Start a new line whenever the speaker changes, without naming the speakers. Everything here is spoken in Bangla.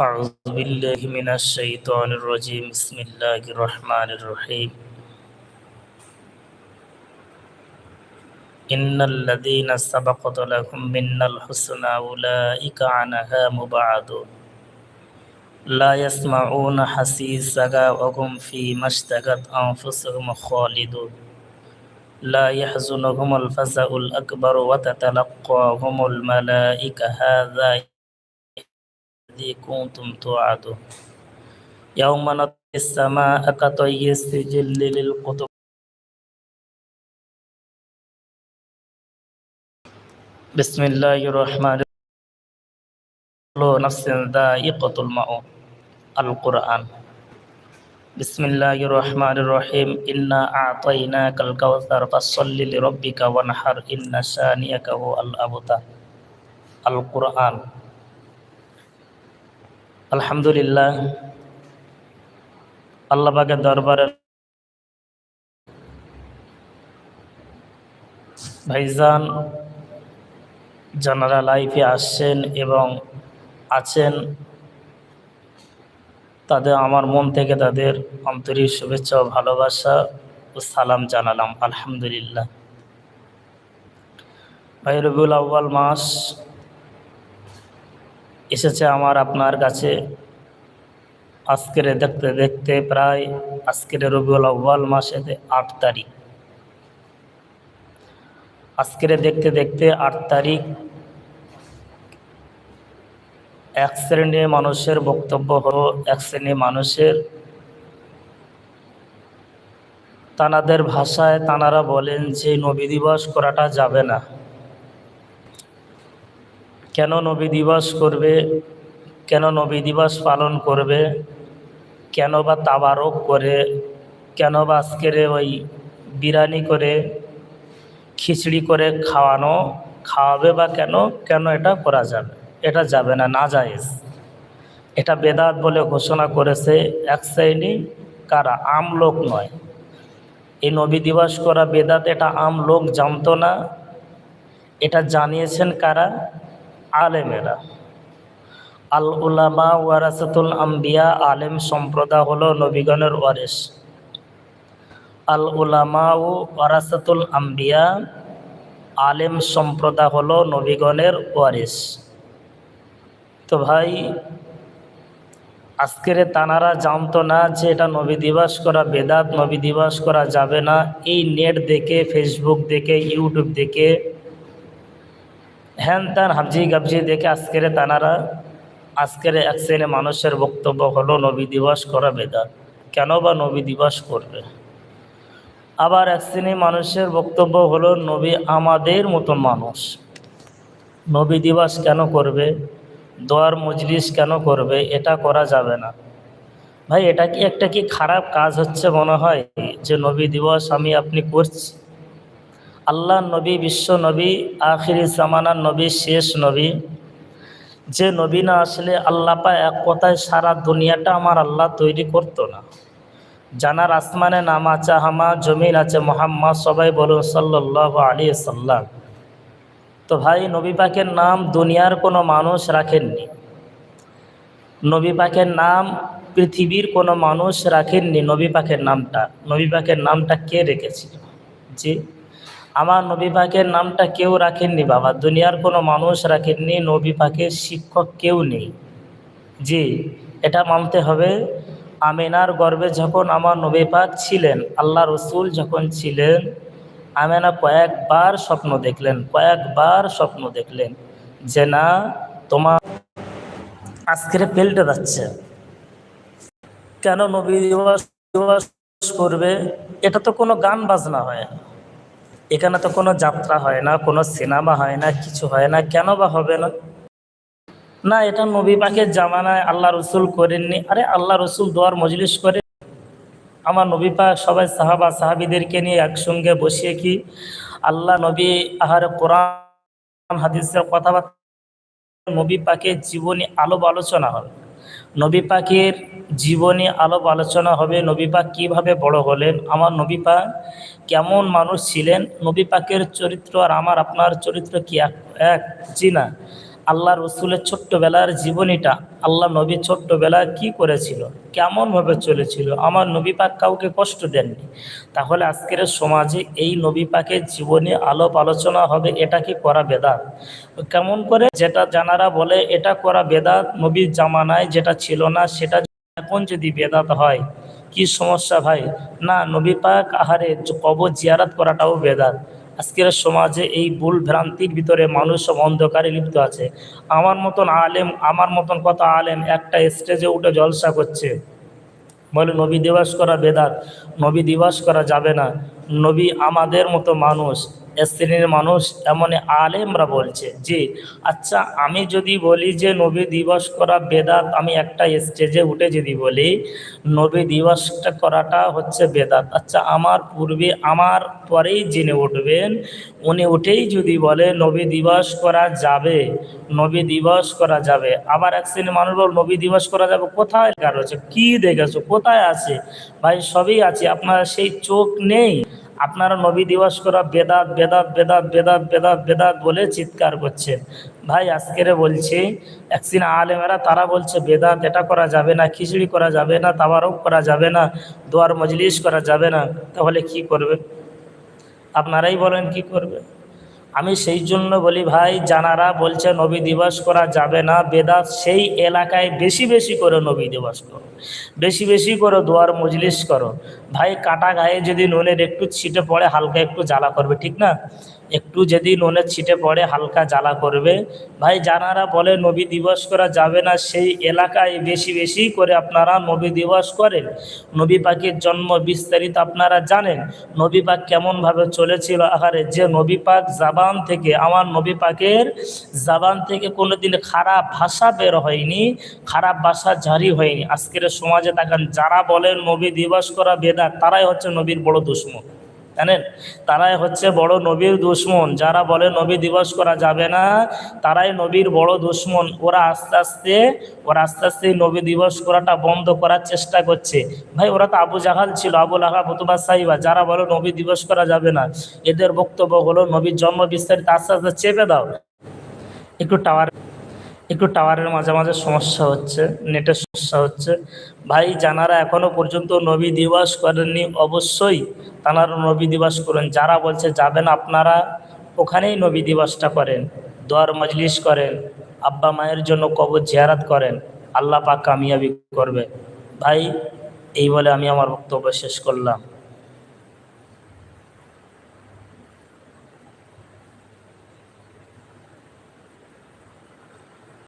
أعوذ بالله من الشيطان الرجيم بسم الله الرحمن الرحيم إن الذين سبقت لهم منا الحسنى أولئك عنها مبعدون لا يسمعون حسيسها وهم فيما اشتهت أنفسهم خالدون لا يحزنهم الفزع الأكبر وتتلقاهم الملائكة هذا الذي كنتم توعدون يوم نطوي السماء كطي السجل للكتب بسم الله الرحمن الرحيم نفس ذائقة الموت القرآن بسم الله الرحمن الرحيم إنا أعطيناك الكوثر فصل لربك وانحر إن شانئك هو الأبتر القرآن আলহামদুলিল্লাহ। আল্লাহ পাকের দরবারে ভাইজান যারা লাইফে আসছেন এবং আছেন। তাদের আমার মন থেকে তাদের আন্তরিক শুভেচ্ছা ও ভালোবাসা ও সালাম জানালাম। আলহামদুলিল্লাহ। ভাই রবিউল আউ্বাল মাস এসেছে আমার আপনার কাছে। আজকের দেখতে দেখতে প্রায় আজকের রবিউল আউ্বাল মাসে আট তারিখ। আজকের দেখতে দেখতে আট তারিখ এক শ্রেণির মানুষের বক্তব্য হলো, এক শ্রেণির মানুষের তানাদের ভাষায় তানারা বলেন যে নবী দিবস করাটা যাবে না। কেন নবী দিবস করবে? কেন নবী দিবস পালন করবে? কেন বা তাবারক করে? কেন বা আজকের ওই বিরিয়ানি করে, খিচড়ি করে খাওয়ানো, খাওয়াবে বা কেন? কেন এটা করা যাবে? এটা যাবে না না জায়েজ। এটা বেদাত বলে ঘোষণা করেছে এক শ্রেণি কারা? আম লোক নয়। এই নবী দিবস করা বেদাত, এটা আম লোক জানতো না। এটা জানিয়েছেন কারা? আলেমেরা। আল উলামা ওয়ারাসাতুল আম্বিয়া আলেম সম্প্রদায় হলো নবীগণের ওয়ারেস। আল উলামা ও ওয়ারাসাতুল আম্বিয়া আলেম সম্প্রদায় হলো নবীগণের ওয়ারেস। তো ভাই, আজকের তানারা জানতো না যে এটা নবী দিবস করা বেদাত, নবী দিবস করা যাবে না। এই নেট দেখে ফেসবুক দেখে ইউটিউব দেখে হ্যান ত্যান হাবজি গাবজি দেখে আজকের তানারা, আজকের এক শ্রেণি মানুষের বক্তব্য হলো নবী দিবস করা বেদাত। কেন বা নবী দিবস করবে? আবার এক শ্রেণি মানুষের বক্তব্য হলো নবী আমাদের মতন মানুষ। নবী দিবস কেন করবে? দোয়ার মজলিস কেন করবে? এটা করা যাবে না। ভাই, এটা কি, একটা কি খারাপ কাজ হচ্ছে মনে হয় যে নবী দিবস আমি আপনি করছি? আল্লাহ নবী, বিশ্ব নবী, আখিরি জামানার নবী, শেষ নবী। যে নবী না আসলে আল্লাপা এক কথায় সারা দুনিয়াটা আমার আল্লাহ তৈরি করতো না। জানার আসমানে নাম আছে, হামা, জমিন আছে, মোহাম্মদ, সবাই বলুন সাল্লাহ আলী সাল্লাম। তো ভাই, নবী পাকের নাম দুনিয়ার কোনো মানুষ রাখেননি। নবী পাকের নাম পৃথিবীর কোনো মানুষ রাখেননি। নবী পাকের নামটা, নবী পাকের নামটা কে রেখেছিল জি। আমার নবী পাকের নামটা কেউ রাখেননি বাবা। দুনিয়ার কোনো মানুষ রাখেননি, নবী পাকের শিক্ষক কেউ নেই। জি, এটা মানতে হবে। আমিনার গর্বে যখন আমার নবী পাক ছিলেন, আল্লাহ রসুল যখন ছিলেন, আমেনা কয়েকবার স্বপ্ন দেখলেন, কয়েকবার স্বপ্ন দেখলেন যে না, তোমার আজকের পেল্টে যাচ্ছে। কেন নবী দিবস করবে? এটা তো কোনো গান বাজনা হয়। এখানে তো কোনো যাত্রা হয় না, কোনো সিনেমা হয় না, কিছু হয় না, কেন বা হবে না? না, এটা নবী পাকের জামানায় আল্লাহ রসুল করেননি। আরে আল্লাহ রসুল দোয়ার মজলিস করে। আমার নবী পাক সবাই সাহাবা সাহাবিদেরকে নিয়ে একসঙ্গে বসিয়ে কি আল্লাহ নবী আহার কোরআন, হাদিসের কথাবার্তা, নবী পাকের জীবনী আলোপ আলোচনা হবে। নবী পাকের জীবনী আলোপ আলোচনা হবে। নবী পাক কীভাবে বড় হলেন? আমার নবী পাক কেমন মানুষ ছিলেন? নবী পাকের চরিত্র আর আমার, আপনার চরিত্র কি এক জি না। আল্লাহ রসুলের ছোট্টবেলার জীবনীটা, আল্লাহ নবী ছোট্টবেলা কি করেছিল, কেমনভাবে চলেছিল, আমার নবী পাক কাউকে কষ্ট দেননি। তাহলে আজকের সমাজে এই নবী পাকের জীবনী আলোপ আলোচনা হবে, এটা কি করা বেদাত? কেমন করে? যেটা জানারা বলে, এটা করা বেদাত। নবীর জামানায় যেটা ছিল না, সেটা এখন যদি বেদাত হয়, কি সমস্যা ভাই? না, নবী পাক আহারে কবর জিয়ারাত করাটাও বেদাত। আজকের সমাজে এই ভুল ভ্রান্তির ভিতরে মানুষ সব অন্ধকারে লিপ্ত আছে। আমার মতন আলেম, আমার মতন কত আলেম একটা স্টেজে উঠে জলসা করছে। বলে, নবী দিবাস করা বেদাত, নবী দিবাস করা যাবে না। নবী আমাদের মতো মানুষ শ্রেণির মানুষ এমন আলেমরা বলছে যে আচ্ছা আমি যদি বলি যে নবী দিবস করা বেদাত, আমি একটা স্টেজে উঠে যদি বলি, নবী দিবসটা করাটা হচ্ছে বেদাত। আচ্ছা আমার পূর্বে, আমার পরেই জেনে উঠবেন, উনি উঠেই যদি বলে নবী দিবস করা যাবে, নবী দিবস করা যাবে। আবার এক শ্রেণির মানুষ বল নবী দিবস করা যাবে, কোথায় লেখা রয়েছে? কী দেখেছ? কোথায় আছে? ভাই, সবই আছে, আপনার সেই চোখ নেই। আপনারা নবী দিবস করা বেদাত বেদাত বেদাত বেদাত বেদাত বেদাত বলে চিৎকার করছেন। ভাই, আজকেরে বলছি, একদিন আলেমেরা তারা বলছে, বেদাত এটা করা যাবে না, খিচুড়ি করা যাবে না, তাবারক করা যাবে না, দোয়ার মজলিস করা যাবে না, তাহলে কি করবে? আপনারাই বলেন কি করবে? আমি সেই জন্য বলি, ভাই, জানারা বলছে নবী দিবস করা যাবে না। বেদাত সেই এলাকায় বেশি বেশি করে নবী দিবস করো। বেশি বেশি করে দোয়ার মজলিস করো। ভাই, কাটা গায়ে যদি নুনের একটু ছিটে পড়ে, হালকা একটু জ্বালা করবে, ঠিক না? একটু যদি নুনের ছিটে পড়ে, হালকা জ্বালা করবে। ভাই, জানারা বলে, নবী দিবস করা যাবে না। সেই এলাকায় বেশি বেশি করে আপনারা নবী দিবস করেন। নবী পাকের জন্ম বিস্তারিত আপনারা জানেন। নবী পাক কেমনভাবে চলেছিল আহারে? যে নবী পাক জাবান থেকে, আমার নবী পাকের জাবান থেকে কোনোদিন খারাপ ভাষা বের হয়নি, খারাপ ভাষা জারি হয়নি। আজকের সমাজে তাকান, যারা বলেন নবী দিবস করা বেদাত, তারাই হচ্ছে নবীর বড় দুশ্মন। জানেন? তারাই হচ্ছে বড় নবীর দুশ্মন। যারা বলে নবী দিবস করা যাবে না, তারাই নবীর বড় দুশ্মন। ওরা আস্তে আস্তে, ওরা আস্তে আস্তে নবী দিবস করাটা বন্ধ করার চেষ্টা করছে। ভাই, ওরা তো আবু জাহাল ছিল, আবু লাহা বতুবা সাহিবা যারা বলে নবী দিবস করা যাবে না, এদের বক্তব্য হলো, নবীর জন্ম বিস্তারিত আস্তে আস্তে চেপে দাও। একটু টাওয়ার একটু টাওয়ারের মাঝে মাঝে সমস্যা হচ্ছে নেটের সমস্যা হচ্ছে। ভাই, জানারা এখনও পর্যন্ত নবী দিবস করেননি, অবশ্যই তারা নবী দিবস করেন। যারা বলছে যাবেন আপনারা, ওখানেই নবী দিবসটা করেন। দোয়ার মজলিস করেন, আব্বা মায়ের জন্য কবর জিয়ারাত করেন, আল্লাহ পাক কামিয়াবি করবে। ভাই, এই বলে আমি আমার বক্তব্য শেষ করলাম।